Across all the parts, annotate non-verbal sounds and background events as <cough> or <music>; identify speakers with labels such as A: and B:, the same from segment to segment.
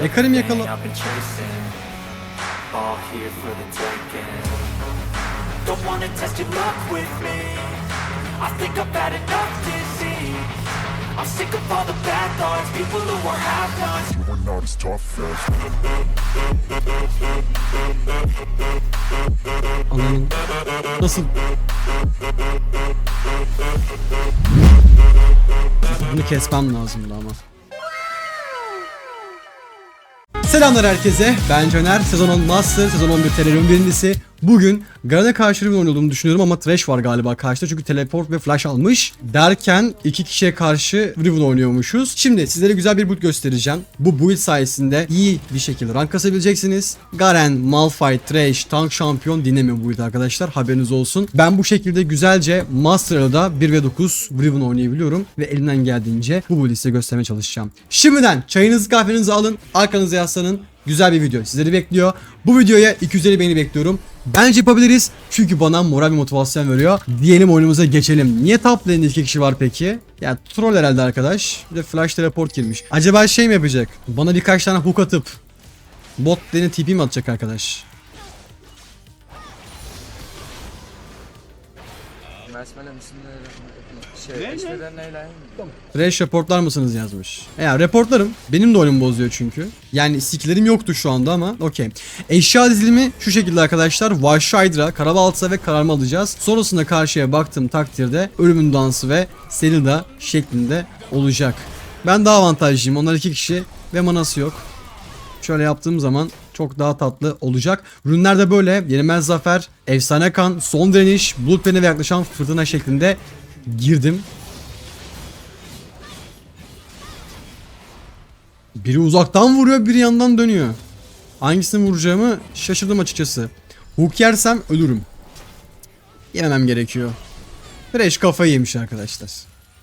A: Ekarim yakala.
B: Don't wanna test your luck with me. I think I've had enough disease. I'm sick of all the bad thoughts, people who are half-nots.
C: You are not as tough as
A: Ananın. Nasıl? Bunu kesmem lazımdı ama. Selamlar herkese. Ben Caner. Sezon 10 Master, sezon 11 Terrarium birincisi. Bugün Garen'e karşı Riven oynadığımı düşünüyorum ama Thresh var galiba karşıda çünkü teleport ve flash almış. Derken iki kişiye karşı Riven oynuyormuşuz. Şimdi sizlere güzel bir build göstereceğim. Bu build sayesinde iyi bir şekilde rank kasabileceksiniz. Garen, Malphite, Thresh, Tank Şampiyon dinlemiyor bu build arkadaşlar. Haberiniz olsun. Ben bu şekilde güzelce Master'da 1 ve 9 Riven oynayabiliyorum ve elimden geldiğince bu build'i size göstermeye çalışacağım. Şimdiden çayınızı kahvenizi alın, arkanıza yaslanın. Güzel bir video sizleri bekliyor. Bu videoya 250 beğeni bekliyorum. Bence yapabiliriz çünkü bana moral ve motivasyon veriyor. Diyelim oyunumuza geçelim. Niye top lane'de iki kişi var peki? Ya troll herhalde arkadaş. Bir de flash teleport girmiş. Acaba şey mi yapacak? Bana birkaç tane hook atıp bot lane'e TP mi atacak arkadaş?
D: Şey eşveden neyle
A: Trash reportlar mısınız yazmış. Ya reportlarım. Benim de oyunum bozuyor çünkü. Yani skillerim yoktu şu anda ama okey. Eşya dizilimi şu şekilde arkadaşlar. Vahşi Hydra, Karabalta ve Kararma alacağız. Sonrasında karşıya baktığım takdirde Ölümün Dansı ve Selida şeklinde olacak. Ben daha avantajlıyım. Onlar iki kişi ve manası yok. Şöyle yaptığım zaman çok daha tatlı olacak. Ürünler de böyle. Yenilmez Zafer, Efsane Kan, Son Direniş, Bulut Pen'e ve yaklaşan fırtına şeklinde girdim. Biri uzaktan vuruyor, biri yandan dönüyor. Hangisini vuracağımı şaşırdım açıkçası. Hook yersem ölürüm. Yememem gerekiyor. Fresh kafayı yemiş arkadaşlar.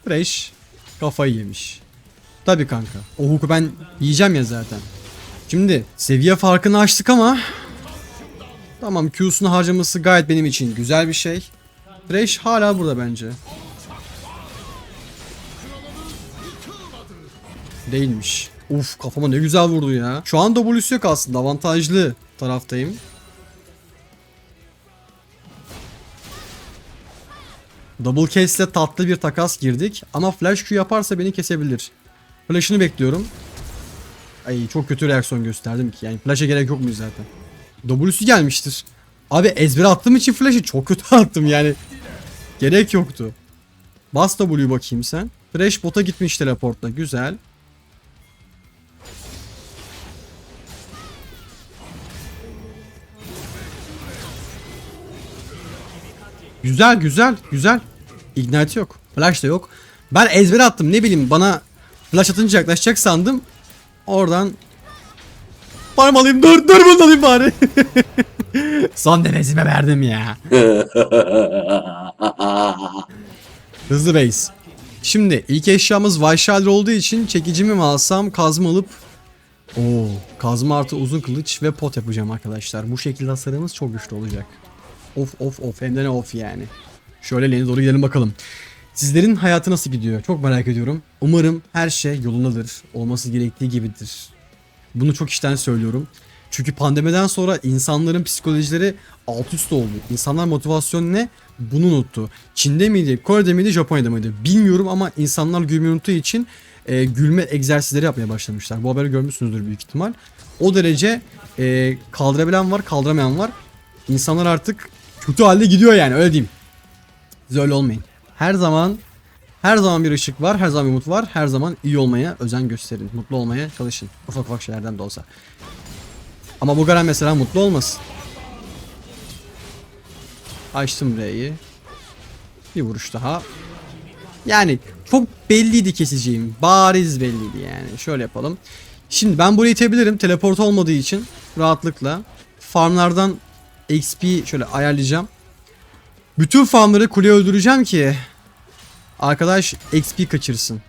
A: Fresh kafayı yemiş. Tabi kanka. O hook'u ben yiyeceğim ya zaten. Şimdi seviye farkını açtık ama Tamam Q'sunu harcaması gayet benim için güzel bir şey. Thresh hala burada bence. Değilmiş. Uf kafama ne güzel vurdu ya. Şu an W'su yok aslında avantajlı taraftayım. Double case tatlı bir takas girdik ama flash Q yaparsa beni kesebilir. Flash'ını bekliyorum. Ay çok kötü reaksiyon gösterdim ki yani flash'a gerek yok mu zaten. W'su gelmiştir. Abi ezbere attığım için flash'ı çok kötü <laughs> attım yani. Gerek yoktu. Bas W'yu bakayım sen. Thresh bota gitmiş teleportla güzel. Güzel güzel güzel. Ignite yok. Flash da yok. Ben ezbere attım ne bileyim bana flash atınca yaklaşacak sandım. Oradan Parmalıyım dur dur bunu alayım bari. <laughs> Son nefesime verdim ya. <laughs> Hızlı base. Şimdi ilk eşyamız Vayşalder olduğu için çekicimi mi alsam kazma alıp Oo, kazma artı uzun kılıç ve pot yapacağım arkadaşlar. Bu şekilde hasarımız çok güçlü olacak. Of of of hem de ne of yani. Şöyle lane'e doğru gidelim bakalım. Sizlerin hayatı nasıl gidiyor? Çok merak ediyorum. Umarım her şey yolundadır. Olması gerektiği gibidir. Bunu çok işten söylüyorum. Çünkü pandemiden sonra insanların psikolojileri alt üst oldu. İnsanlar motivasyon ne? Bunu unuttu. Çin'de miydi, Kore'de miydi, Japonya'da mıydı bilmiyorum ama insanlar gülmeyi unuttuğu için e, gülme egzersizleri yapmaya başlamışlar. Bu haberi görmüşsünüzdür büyük ihtimal. O derece e, kaldırabilen var, kaldıramayan var. İnsanlar artık kötü halde gidiyor yani öyle diyeyim. Siz öyle olmayın. Her zaman her zaman bir ışık var, her zaman bir umut var. Her zaman iyi olmaya özen gösterin. Mutlu olmaya çalışın. Ufak ufak şeylerden de olsa. Ama bu Garen mesela mutlu olmasın. Açtım R'yi. Bir vuruş daha. Yani çok belliydi keseceğim. Bariz belliydi yani. Şöyle yapalım. Şimdi ben burayı itebilirim. Teleport olmadığı için rahatlıkla. Farmlardan XP şöyle ayarlayacağım. Bütün farmları kuleye öldüreceğim ki Arkadaş XP kaçırsın.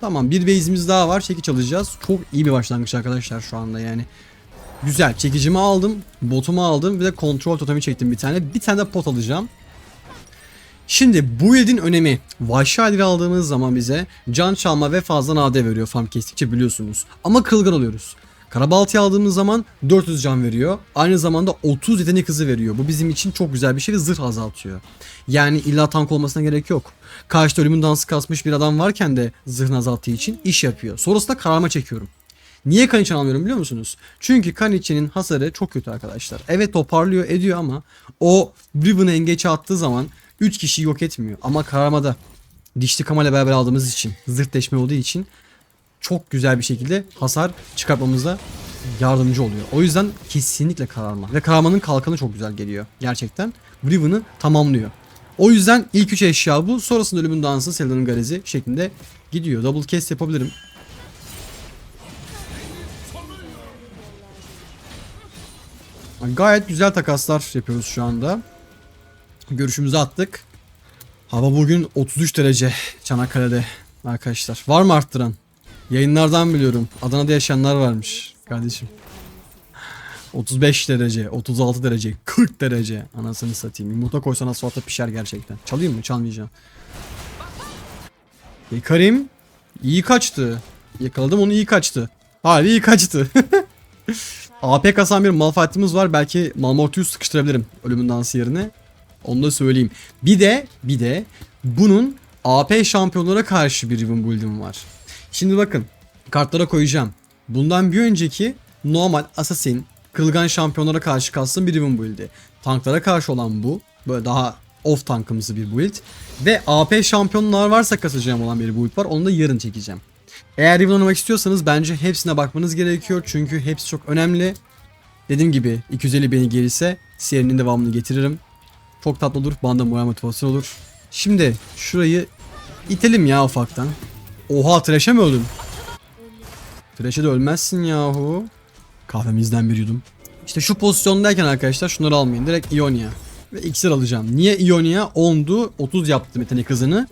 A: Tamam bir base'imiz daha var. Çekiç alacağız. Çok iyi bir başlangıç arkadaşlar şu anda yani. Güzel. Çekicimi aldım. Botumu aldım. Bir de kontrol totemi çektim bir tane. Bir tane de pot alacağım. Şimdi bu yedin önemi. Vahşi halleri aldığımız zaman bize can çalma ve fazla nade veriyor farm kestikçe biliyorsunuz. Ama kılgın oluyoruz. Karabaltayı aldığımız zaman 400 can veriyor. Aynı zamanda 30 yetenek hızı veriyor. Bu bizim için çok güzel bir şey ve zırh azaltıyor. Yani illa tank olmasına gerek yok. Karşıda ölümün dansı kasmış bir adam varken de zırhını azalttığı için iş yapıyor. Sonrasında kararma çekiyorum. Niye Kanichen almıyorum biliyor musunuz? Çünkü Kanichen'in hasarı çok kötü arkadaşlar. Evet toparlıyor ediyor ama o Riven'ı engeçe attığı zaman 3 kişiyi yok etmiyor. Ama kararmada dişli kamayla beraber aldığımız için zırh deşme olduğu için çok güzel bir şekilde hasar çıkartmamıza yardımcı oluyor. O yüzden kesinlikle kararma. Ve kararmanın kalkanı çok güzel geliyor. Gerçekten Riven'ı tamamlıyor. O yüzden ilk üç eşya bu. Sonrasında ölümün dansı, Selda'nın garezi şeklinde gidiyor. Double cast yapabilirim. Gayet güzel takaslar yapıyoruz şu anda. Görüşümüzü attık. Hava bugün 33 derece Çanakkale'de arkadaşlar. Var mı arttıran? Yayınlardan biliyorum. Adana'da yaşayanlar varmış kardeşim. 35 derece, 36 derece, 40 derece. Anasını satayım. Yumurta koysan asfalta pişer gerçekten. Çalayım mı? Çalmayacağım. Karim iyi kaçtı. Yakaladım onu iyi kaçtı. Harbi iyi kaçtı. <laughs> AP kasan bir Malphite'ımız var. Belki Malmortius sıkıştırabilirim ölümün dansı yerine. Onu da söyleyeyim. Bir de bir de bunun AP şampiyonlara karşı bir Riven build'im var. Şimdi bakın kartlara koyacağım. Bundan bir önceki normal assassin kırılgan şampiyonlara karşı kastım bir Riven build'i. Tanklara karşı olan bu. Böyle daha off tankımızı bir build. Ve AP şampiyonlar varsa kasacağım olan bir build var. Onu da yarın çekeceğim. Eğer Riven oynamak istiyorsanız bence hepsine bakmanız gerekiyor. Çünkü hepsi çok önemli. Dediğim gibi 250 beni gelirse serinin devamını getiririm. Çok tatlı olur. Bana moral motivasyon olur. Şimdi şurayı itelim ya ufaktan. Oha Thresh'e mi öldün? Thresh'e de ölmezsin yahu. Kahvemizden bir yudum. İşte şu pozisyondayken arkadaşlar şunları almayın. Direkt Ionia. Ve iksir alacağım. Niye Ionia? 10'du 30 yaptım yetenek hızını.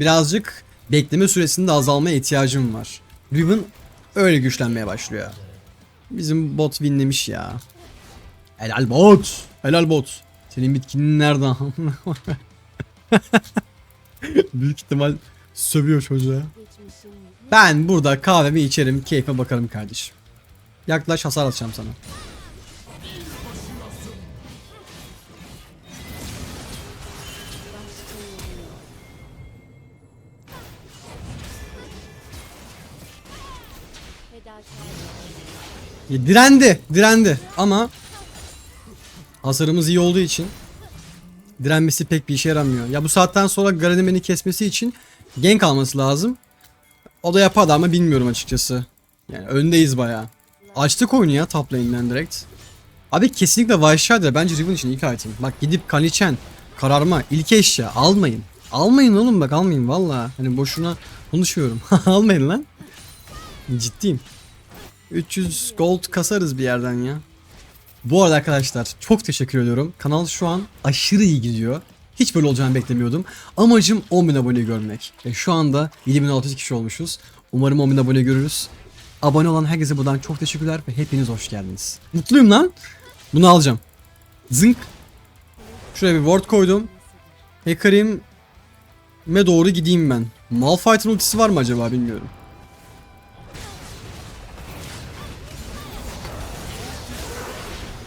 A: Birazcık bekleme süresinde azalmaya ihtiyacım var. Riven öyle güçlenmeye başlıyor. Bizim bot winlemiş ya. Helal bot. Helal bot. Senin bitkinin nereden? <laughs> Büyük ihtimal sövüyor çocuğa. Ben burada kahvemi içerim, keyfe bakarım kardeşim. Yaklaş hasar atacağım sana. Ya, direndi, direndi ama hasarımız iyi olduğu için direnmesi pek bir işe yaramıyor. Ya bu saatten sonra Garen'in beni kesmesi için gank alması lazım. O da yapar ama bilmiyorum açıkçası. Yani öndeyiz baya. Açtık oyunu ya top lane'den direkt. Abi kesinlikle Vayşadır. Bence Riven için ilk item. Bak gidip Kanichen, kararma, ilk eşya almayın. Almayın oğlum bak almayın valla. Hani boşuna konuşuyorum. <laughs> almayın lan. Ciddiyim. 300 gold kasarız bir yerden ya. Bu arada arkadaşlar çok teşekkür ediyorum. Kanal şu an aşırı iyi gidiyor. Hiç böyle olacağını beklemiyordum. Amacım 10.000 abone görmek. Ve şu anda 7600 kişi olmuşuz. Umarım 10.000 abone görürüz. Abone olan herkese buradan çok teşekkürler ve hepiniz hoş geldiniz. Mutluyum lan. Bunu alacağım. Zınk. Şuraya bir ward koydum. Hekarim'e doğru gideyim ben. Malphite'ın ultisi var mı acaba bilmiyorum.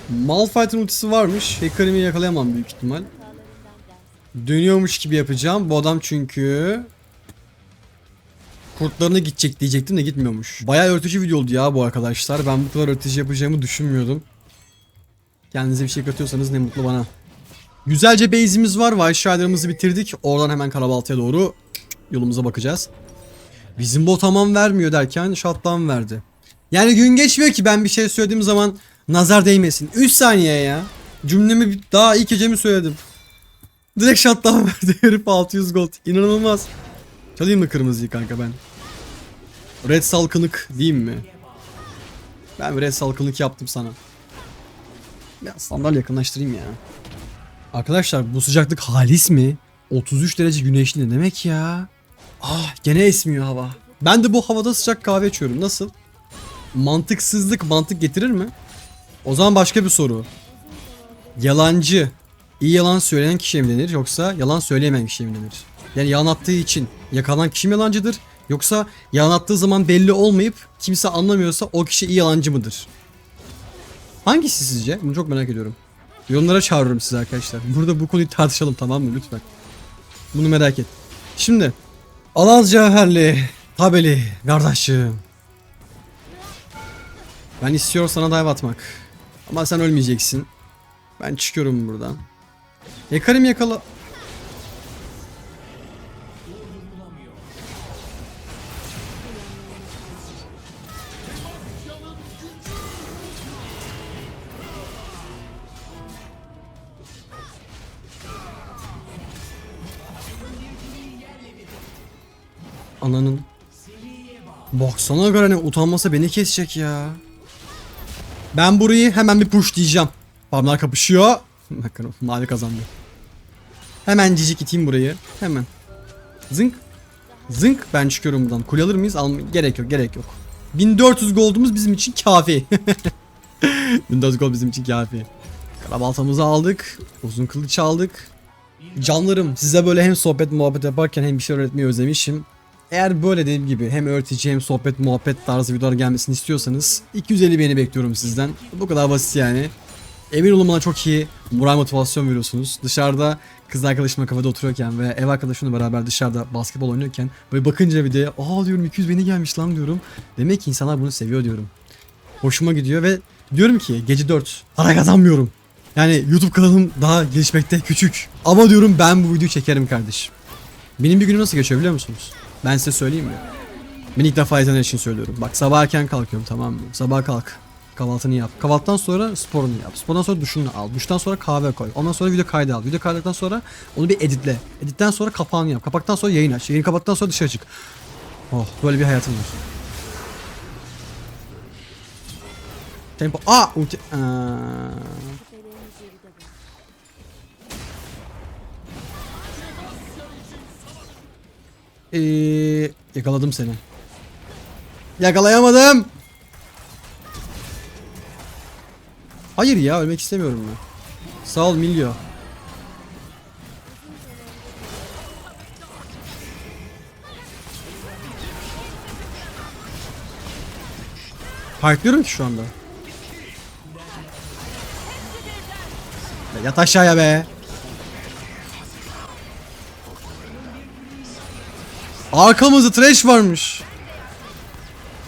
A: Malphite'ın ultisi varmış. Hekarim'i yakalayamam büyük ihtimal. Dönüyormuş gibi yapacağım. Bu adam çünkü kurtlarına gidecek diyecektim de gitmiyormuş. Bayağı öğretici video oldu ya bu arkadaşlar. Ben bu kadar öğretici yapacağımı düşünmüyordum. Kendinize bir şey katıyorsanız ne mutlu bana. Güzelce base'imiz var. Vayşrider'ımızı bitirdik. Oradan hemen Karabaltı'ya doğru yolumuza bakacağız. Bizim bot aman vermiyor derken shutdown verdi. Yani gün geçmiyor ki ben bir şey söylediğim zaman nazar değmesin. 3 saniye ya. Cümlemi daha ilk gecemi söyledim. Direkt shutdown <laughs> verdi herif 600 gold. İnanılmaz. Çalayım mı kırmızıyı kanka ben? Red salkınık diyeyim mi? Ben red salkınık yaptım sana. Ya sandalye yakınlaştırayım ya. Arkadaşlar bu sıcaklık halis mi? 33 derece güneşli ne demek ya? Ah gene esmiyor hava. Ben de bu havada sıcak kahve içiyorum. Nasıl? Mantıksızlık mantık getirir mi? O zaman başka bir soru. Yalancı. İyi yalan söyleyen kişiye mi denir yoksa yalan söyleyemeyen kişiye mi denir? Yani yalan attığı için yakalanan kişi mi yalancıdır? Yoksa yalan attığı zaman belli olmayıp kimse anlamıyorsa o kişi iyi yalancı mıdır? Hangisi sizce? Bunu çok merak ediyorum. Yorumlara çağırıyorum sizi arkadaşlar. Burada bu konuyu tartışalım tamam mı lütfen. Bunu merak et. Şimdi Alaz Cevherli, Tabeli, kardeşim. Ben istiyorum sana dive atmak. Ama sen ölmeyeceksin. Ben çıkıyorum buradan. Yakarım yakala... Ananın. Baksana Garen utanmasa beni kesecek ya. Ben burayı hemen bir push diyeceğim. Farmlar kapışıyor. Bakın mavi kazandı. Hemen cicik iteyim burayı. Hemen. Zınk. Zınk ben çıkıyorum buradan. Kule alır mıyız? Alm gerek yok gerek yok. 1400 gold'umuz bizim için kafi. <laughs> 1400 gold bizim için kafi. Karabaltamızı aldık. Uzun kılıç aldık. Canlarım size böyle hem sohbet muhabbet yaparken hem bir şey öğretmeyi özlemişim. Eğer böyle dediğim gibi hem öğretici hem sohbet muhabbet tarzı videolar gelmesini istiyorsanız 250 beğeni bekliyorum sizden. Bu kadar basit yani. Emin olun bana çok iyi moral motivasyon veriyorsunuz. Dışarıda kız arkadaşımla kafede oturuyorken ve ev arkadaşımla beraber dışarıda basketbol oynuyorken böyle bakınca videoya aa diyorum 200 beğeni gelmiş lan diyorum. Demek ki insanlar bunu seviyor diyorum. Hoşuma gidiyor ve diyorum ki gece 4 para kazanmıyorum. Yani YouTube kanalım daha gelişmekte küçük. Ama diyorum ben bu videoyu çekerim kardeşim. Benim bir günüm nasıl geçiyor biliyor musunuz? Ben size söyleyeyim mi? Ben ilk defa izleyenler için söylüyorum. Bak sabah erken kalkıyorum tamam mı? Sabah kalk. Kahvaltını yap. Kahvaltıdan sonra sporunu yap. Spordan sonra duşunu al. Duştan sonra kahve koy. Ondan sonra video kaydı al. Video kaydıktan sonra onu bir editle. Editten sonra kapağını yap. Kapaktan sonra yayın aç. Yayın kapattıktan sonra dışarı çık. Oh böyle bir hayatım var. Tempo. Aa! Ulti. Aa. Ee, yakaladım seni. Yakalayamadım. Hayır ya ölmek istemiyorum ben. Sağ ol Milyo. Fightlıyorum ki şu anda. Ya Yat aşağıya be. Arkamızda trash varmış.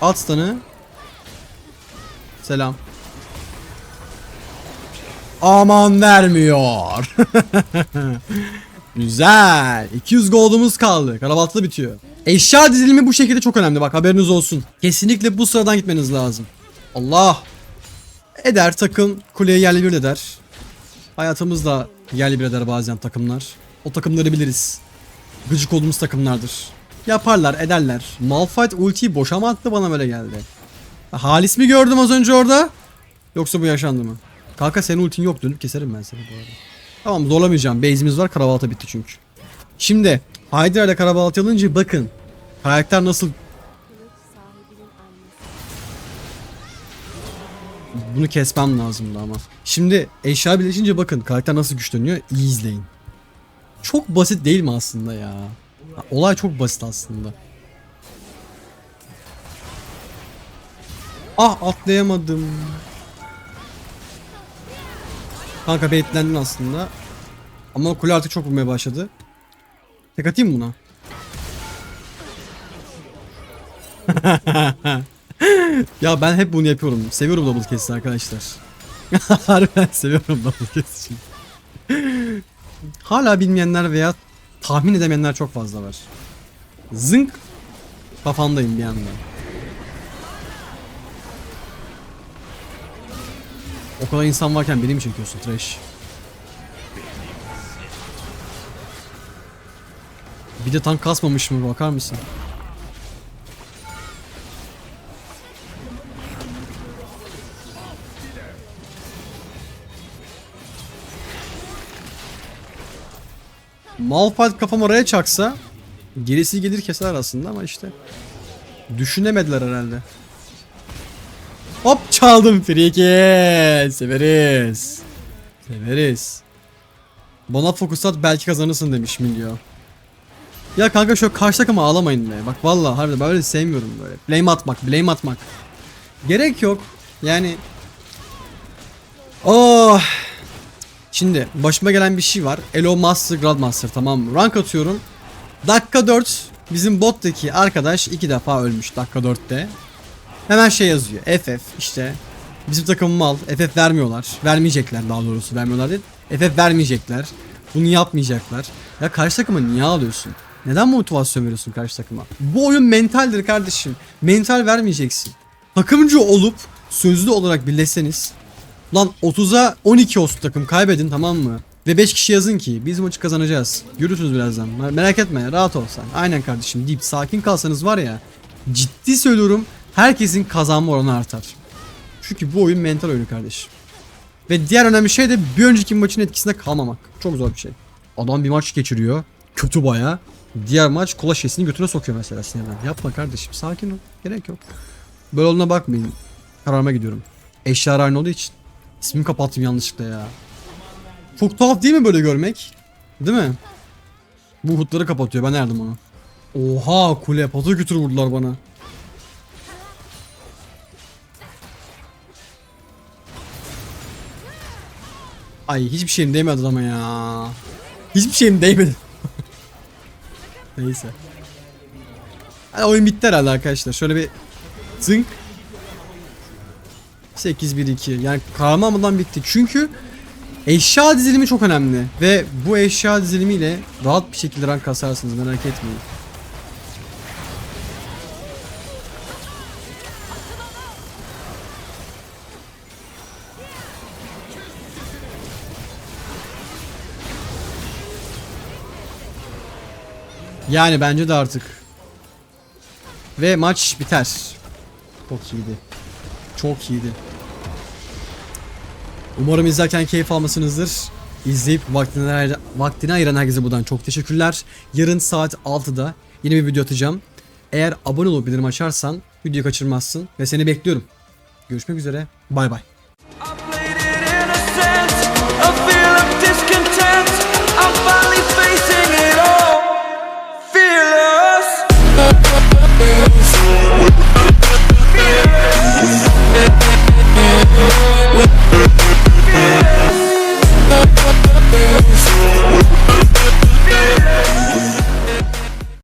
A: At stun'ı. Selam. Aman vermiyor. <laughs> Güzel. 200 gold'umuz kaldı. Karabaltı bitiyor. Eşya dizilimi bu şekilde çok önemli bak haberiniz olsun. Kesinlikle bu sıradan gitmeniz lazım. Allah. Eder takım kuleye yerli bir eder. Hayatımızda yerli bir eder bazen takımlar. O takımları biliriz. Gıcık olduğumuz takımlardır. Yaparlar ederler. Malphite ultiyi boşa mı attı bana böyle geldi. Halis mi gördüm az önce orada? Yoksa bu yaşandı mı? Kanka senin ultin yok dönüp keserim ben seni bu arada. Tamam zorlamayacağım. Base'imiz var karabalta bitti çünkü. Şimdi Hydra ile karabalta alınca bakın. Karakter nasıl Bunu kesmem lazımdı ama. Şimdi eşya birleşince bakın karakter nasıl güçleniyor iyi izleyin. Çok basit değil mi aslında ya? Olay çok basit aslında. Ah atlayamadım. Kanka baitlendin aslında. Ama kule artık çok vurmaya başladı. Tek atayım buna? <laughs> ya ben hep bunu yapıyorum. Seviyorum double cast'i arkadaşlar. <laughs> Harbiden seviyorum double cast için. Hala bilmeyenler veya tahmin edemeyenler çok fazla var. Zınk kafamdayım bir anda. O kadar insan varken beni mi çekiyorsun trash? Bir de tank kasmamış mı bakar mısın? Malphite kafam oraya çaksa gerisi gelir keser aslında ama işte düşünemediler herhalde. Çaldım friki. Severiz. Severiz. Bana fokus at belki kazanırsın demiş Milyo. Ya kanka şu karşı takıma ağlamayın be. Bak vallahi harbiden böyle sevmiyorum böyle. Blame atmak, blame atmak. Gerek yok. Yani Oh. Şimdi başıma gelen bir şey var. Elo Master Grandmaster tamam mı? Rank atıyorum. Dakika 4 bizim bottaki arkadaş iki defa ölmüş dakika 4'te. Hemen şey yazıyor. FF işte bizim takım mal. FF vermiyorlar. Vermeyecekler daha doğrusu. Vermiyorlar değil. FF vermeyecekler. Bunu yapmayacaklar. Ya karşı takıma niye alıyorsun? Neden motivasyon veriyorsun karşı takıma? Bu oyun mentaldir kardeşim. Mental vermeyeceksin. Takımcı olup sözlü olarak birleşseniz Lan 30'a 12 olsun takım kaybedin tamam mı? Ve 5 kişi yazın ki biz maçı kazanacağız. Görürsünüz birazdan. Mer- Merak etme rahat ol sen. Aynen kardeşim deyip sakin kalsanız var ya. Ciddi söylüyorum herkesin kazanma oranı artar. Çünkü bu oyun mental oyunu kardeşim. Ve diğer önemli şey de bir önceki maçın etkisinde kalmamak. Çok zor bir şey. Adam bir maç geçiriyor. Kötü baya. Diğer maç kola şişesini götüne sokuyor mesela sinirden. Yapma kardeşim sakin ol. Gerek yok. Böyle olduğuna bakmayın. Kararıma gidiyorum. Eşyalar aynı olduğu için. İsmimi kapattım yanlışlıkla ya. Çok tuhaf değil mi böyle görmek? Değil mi? Bu hutları kapatıyor. Ben nereden onu? Oha kule patı götür vurdular bana. Ay hiçbir şeyim değmedi adama ya. Hiçbir şeyim değmedi. <laughs> Neyse. Hadi oyun bitti herhalde arkadaşlar. Şöyle bir zınk 8-1-2 yani kahramanmadan bitti. Çünkü eşya dizilimi çok önemli. Ve bu eşya dizilimiyle rahat bir şekilde rank kasarsınız merak etmeyin. Yani bence de artık. Ve maç biter. Çok iyiydi. Çok iyiydi. Umarım izlerken keyif almışsınızdır. İzleyip vaktini, ayır- vaktini ayıran herkese buradan çok teşekkürler. Yarın saat 6'da yeni bir video atacağım. Eğer abone olup bildirim açarsan videoyu kaçırmazsın ve seni bekliyorum. Görüşmek üzere. Bay bay. Yeah.